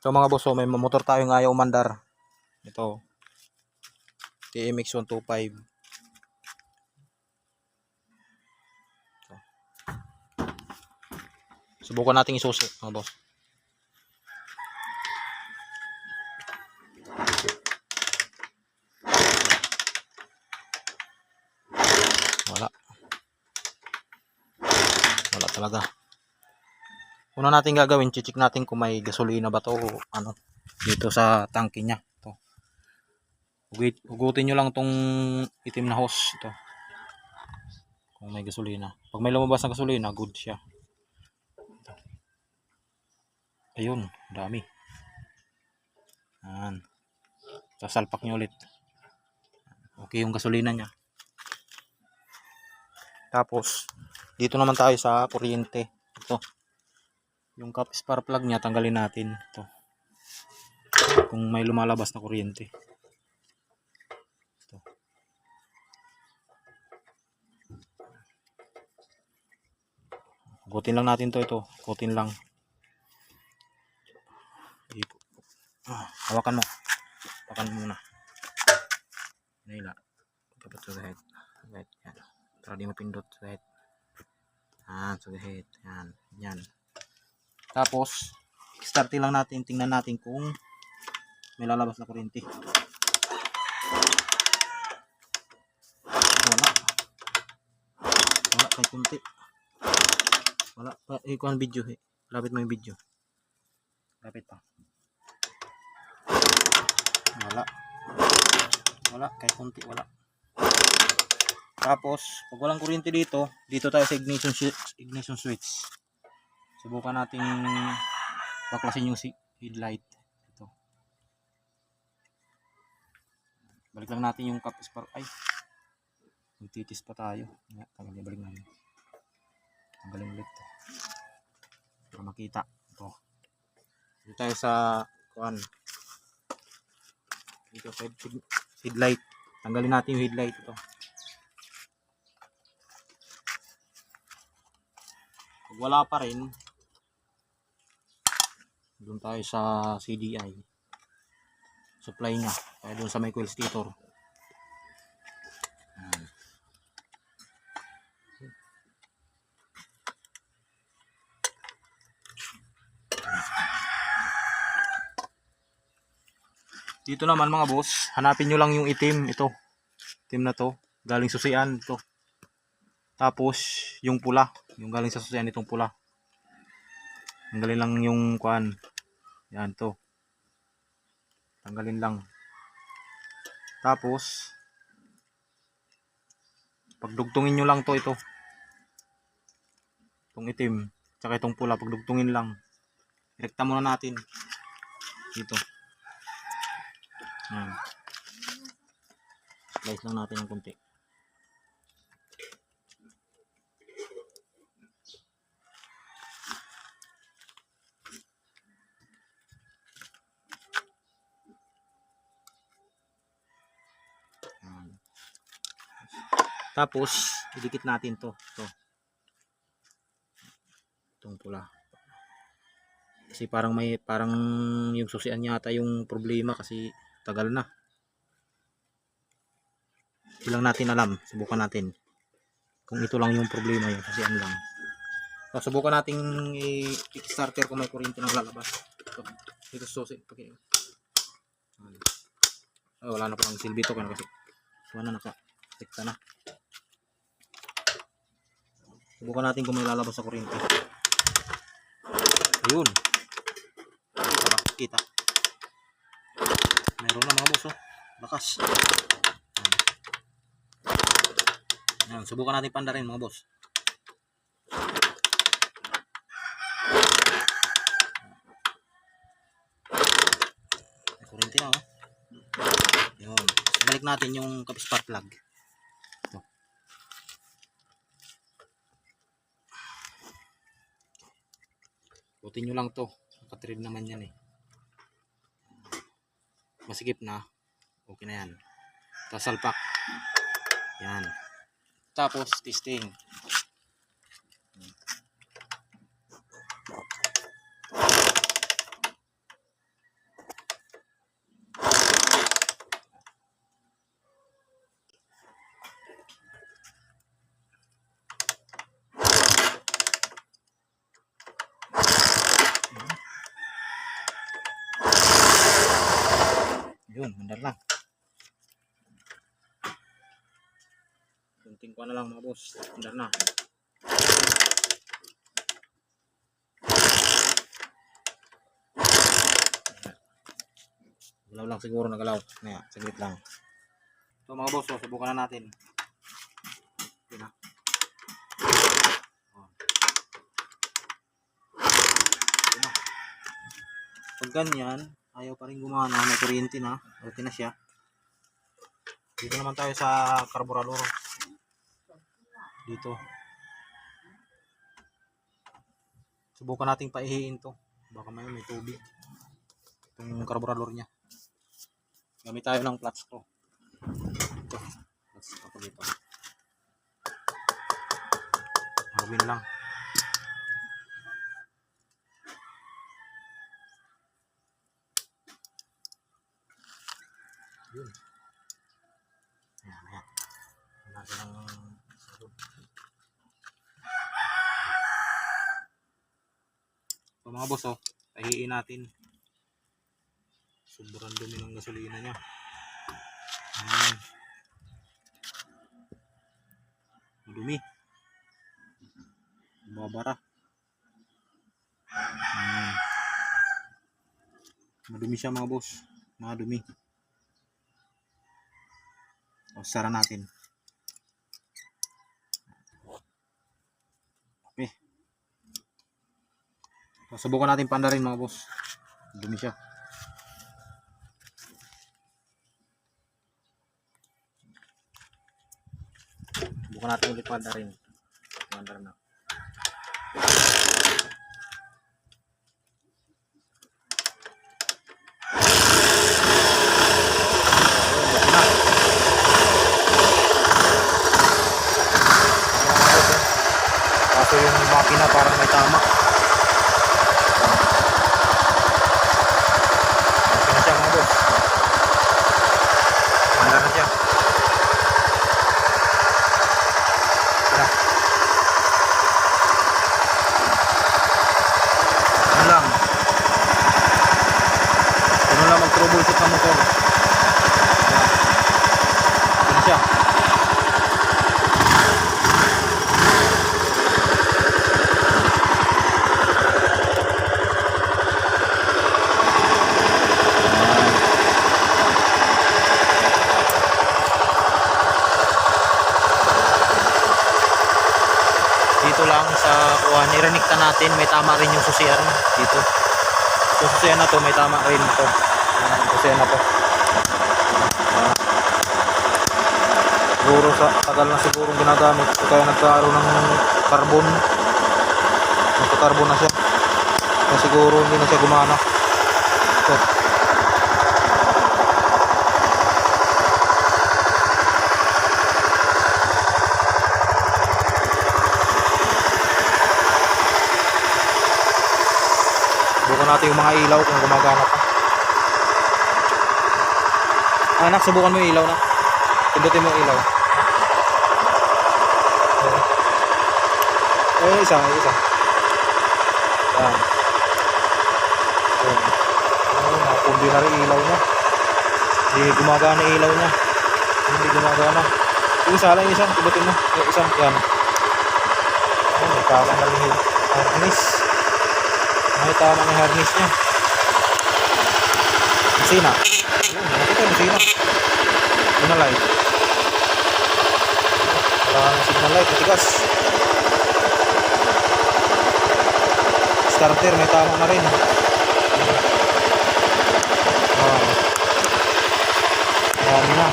So mga boss, so may motor tayo nga ayaw umandar. Ito. TMX 125. Ito. Subukan natin isusi mga boss. Wala. Wala talaga. Una natin gagawin, chichik natin kung may gasolina ba to o ano dito sa tangke niya. Ito. Ugit, ugutin nyo lang tong itim na hose. Ito. Kung may gasolina. Pag may lumabas na gasolina, good siya. Ito. Ayun, dami. Yan. Sasalpak nyo ulit. Okay yung gasolina niya. Tapos, dito naman tayo sa kuryente. Ito. Yung cap spark plug niya, tanggalin natin. Ito. Kung may lumalabas na kuryente. Ito. Kutin lang natin to ito. Kutin lang. Ah, hawakan mo. Hawakan mo muna. Nila. Dapat sa head. Right. Yan. Para di mapindot sa head. Yan. Sa head. Yan. Yan. Tapos, start lang natin. Tingnan natin kung may lalabas na kuryente. Wala. Wala kahit kunti. Wala. Pa, eh, kung ano video eh. Lapit mo yung video. Lapit pa. Wala. Wala. Kahit kunti. Wala. Tapos, pag walang kuryente dito, dito tayo sa ignition, ignition switch. Subukan nating baklasin yung headlight. Ito. Balik lang natin yung cap spark. Ay. Magtitis pa tayo. Nga, tanggalin balik namin. Tanggalin ulit to. Para makita. Ito. Dito tayo sa kuan. Dito sa head- headlight. Tanggalin natin yung headlight ito. Pag wala pa rin, doon tayo sa CDI. Supply niya. Kaya doon sa may coil stator. Dito naman mga boss, hanapin nyo lang yung itim. Ito. Itim na to. Galing susian. Ito. Tapos, yung pula. Yung galing sa susian itong pula. Tanggalin lang yung kuan. Yan to. Tanggalin lang. Tapos, pagdugtungin nyo lang to ito. Itong itim. Tsaka itong pula. Pagdugtungin lang. Rekta muna natin. Dito. Yan. Slice lang natin ng kunti. Tapos, idikit natin to. to. Itong pula. Kasi parang may, parang yung susian yata yung problema kasi tagal na. Hindi lang natin alam. Subukan natin. Kung ito lang yung problema yung susian lang. So, subukan nating i-kickstarter kung may kuryente na lalabas. Ito, dito sa susi. Pag- Ay, wala na palang silbi to kasi wala na naka tekta na. Subukan natin kung may lalabas sa kuryente. Ayun. Diba? Kita. Meron na mga boss oh. Lakas. Ayan, subukan natin pandarin mga boss. May kuryente na oh. Yun. Balik natin yung kapis spark plug. Butin nyo lang to. Nakatrid naman yan eh. Masikip na. Okay na yan. Tapos salpak. Yan. Tapos testing. Yun, mandar na. Kunting ko na lang mga boss. Mandar na. Galaw lang siguro na galaw. Kaya, saglit lang. Ito mga boss, oh, subukan na natin. Yun na. Oh. Pag ganyan, ayaw pa rin gumana. May kuryente na. Okay na siya. Dito naman tayo sa carburetor. Dito. Subukan nating paihiin to. Baka may may tubig. Itong carburetor niya. Gamit tayo ng flat screw. Ito. Flat screw dito. Marwin lang. Yun. Ayan, ayan. Natin ang sabon. Ito mga boss, oh. Tahiin natin. Sobrang dumi ng gasolina niya. Ayan. Madumi. Babara. Ayan. Madumi siya mga boss. Madumi. O, sara natin. Okay. So, subukan natin pandarin mga boss. Dumi siya. Subukan natin ulit pandarin. Pandar na. Kaso yung makina parang may tama. Okay na siya mga boss. Wala na siya. Tara. Ano lang. Ano lang mag-troubleshoot ng motor. Okay na siya. dito lang sa kuha niranikta natin may tama rin yung susian dito. Yung susian na to may tama rin ito yung susian na to. Siguro sa tagal na siguro ginagamit. So kaya nagkaroon ng carbon. Nagka-carbon na siya. Kaya siguro hindi na siya gumana. Ito. Subukan natin yung mga ilaw kung gumagana pa. Ah, anak, subukan mo yung ilaw na. Pindutin mo yung ilaw. Eh, eh isa, eh, isa. Yan. Yan. Oh, napundi na rin ilaw niya. Hindi gumagana ilaw niya. Hindi gumagana. Isa lang, isa. Pindutin mo. Yung isa, yan. Oh, may tama na rin yung harness. May tama ng harness niya. Masina. Yun, nakita masina. Signal light. Wala nang signal light, matigas. Starter, may tama na rin. Ah. Marami na.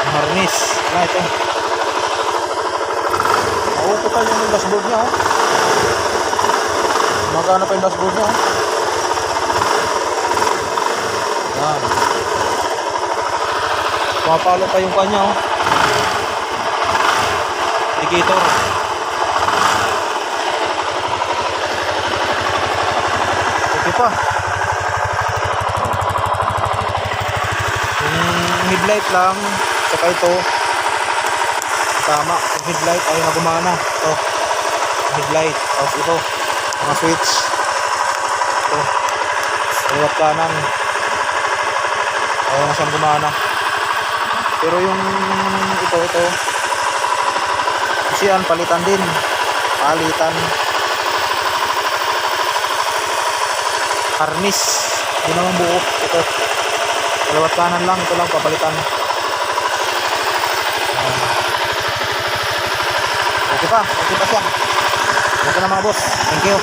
Ang harness. Wala ito. Nauuputan yung dashboard niya, oh. Magana pa yung dashboard niya. Yan. Pumapalo pa yung kanya. Oh. Indicator. Okay pa. Yung headlight lang. Saka ito. Tama. Yung headlight ay nagumana. Ito. Headlight. Tapos ito mga switch ito kaliwat kanan Ayaw na siyang gumana. Pero yung ito, ito. Kasi yan, palitan din. Palitan. Harness. Hindi naman buo. Ito. Dalawat kanan lang. Ito lang papalitan. Okay pa. Okay pa siya. Okay na mga boss. Thank you.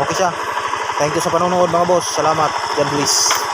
Okay siya. Thank you sa panonood mga boss. Salamat. God bless.